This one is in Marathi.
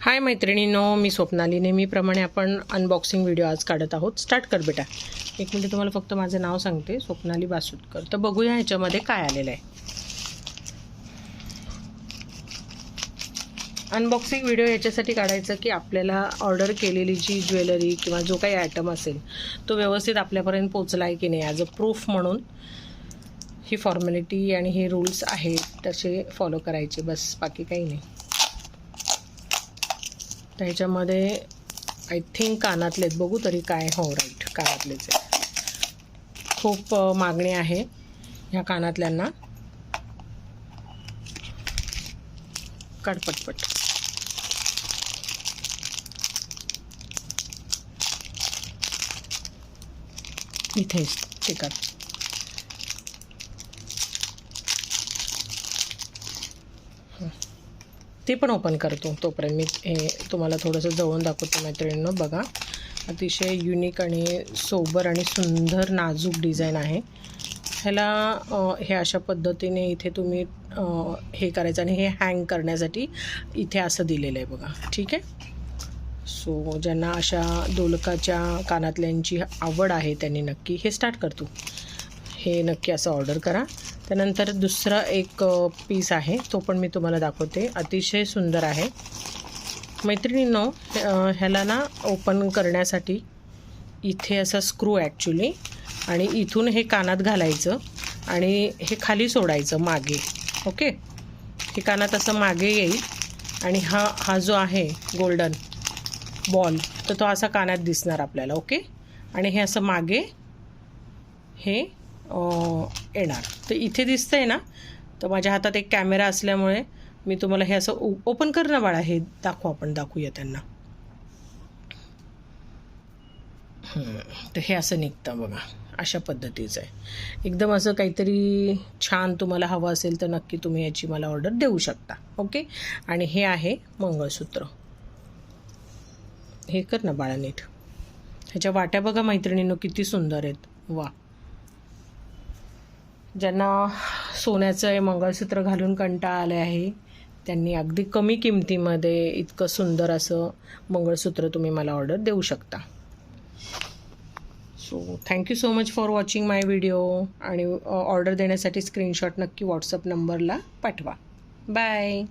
हाय मैत्रिणीनो मी स्वप्नाली. नेहमीप्रमाणे आपण अनबॉक्सिंग व्हिडिओ आज काढत आहोत. स्टार्ट कर बेटा. एक मिनिट तुम्हाला फक्त माझं नाव सांगते. स्वप्नाली बासुटकर तर बघूया ह्याच्यामध्ये काय आलेलं आहे. अनबॉक्सिंग व्हिडिओ याच्यासाठी काढायचं की आपल्याला ऑर्डर केलेली जी ज्वेलरी किंवा जो काही आयटम असेल तो व्यवस्थित आपल्यापर्यंत पोचला आहे की नाही ॲज अ प्रूफ म्हणून ही फॉर्मॅलिटी आणि हे रूल्स आहेत तसे फॉलो करायचे. बस बाकी काही नाही. तर ह्याच्यामध्ये आय थिंक कानातलेत बघू तरी काय हो राईट कानातलेच खूप मागणी आहे ह्या कानातल्यांना. कडपटपट इथेच ते आहे ते पण ओपन करतो तोपर्यंत. मी हे तुम्हाला थोडंसं जवळून दाखवतो मैत्रिणीनं बघा. अतिशय युनिक आणि सोबर आणि सुंदर नाजूक डिझाईन आहे. ह्याला हे अशा पद्धतीने इथे तुम्ही हे करायचं आणि हे हँग करण्यासाठी इथे असं दिलेलं आहे बघा. ठीक आहे? सो ज्यांना अशा दोलकाच्या कानातल्यांची आवड आहे त्यांनी नक्की हे स्टार्ट करतो हे नक्की असं ऑर्डर करा. त्यानंतर दुसरा एक पीस आहे. तो पण मी तुम्हाला दाखवते. अतिशय सुंदर आहे. मैत्रिणींनो ह्याला ना ओपन करण्यासाठी इथे असा स्क्रू ॲक्च्युली आणि इथून हे कानात घालायचं आणि हे खाली सोडायचं मागे. ओके हे कानात असं मागे येईल आणि हा हा जो आहे गोल्डन बॉल तर तो असा कानात दिसणार आपल्याला. ओके आणि हे असं मागे हे येणार. तर इथे दिसतं आहे ना? तर माझ्या हातात एक कॅमेरा असल्यामुळे मी तुम्हाला हे असं ओ- ओपन कर ना बाळा हे दाखवू आपण दाखवूया त्यांना. तर हे असं निघतं बघा अशा पद्धतीचं आहे. एकदम असं काहीतरी छान तुम्हाला हवं असेल तर नक्की तुम्ही याची मला ऑर्डर देऊ शकता ओके? आणि हे आहे मंगळसूत्र. हे कर ना बाळा नीट. ह्याच्या वाट्या बघा मैत्रिणींनो किती सुंदर आहेत. वा. ज्यांना सोन्याचं हे मंगळसूत्र घालून कंटाळा आले आहे त्यांनी अगदी कमी किमतीमध्ये इतकं सुंदर असं मंगळसूत्र तुम्ही मला ऑर्डर देऊ शकता. So thank you so much for watching my video आणि ऑर्डर देण्यासाठी स्क्रीनशॉट नक्की व्हॉट्सअप नंबरला पाठवा. बाय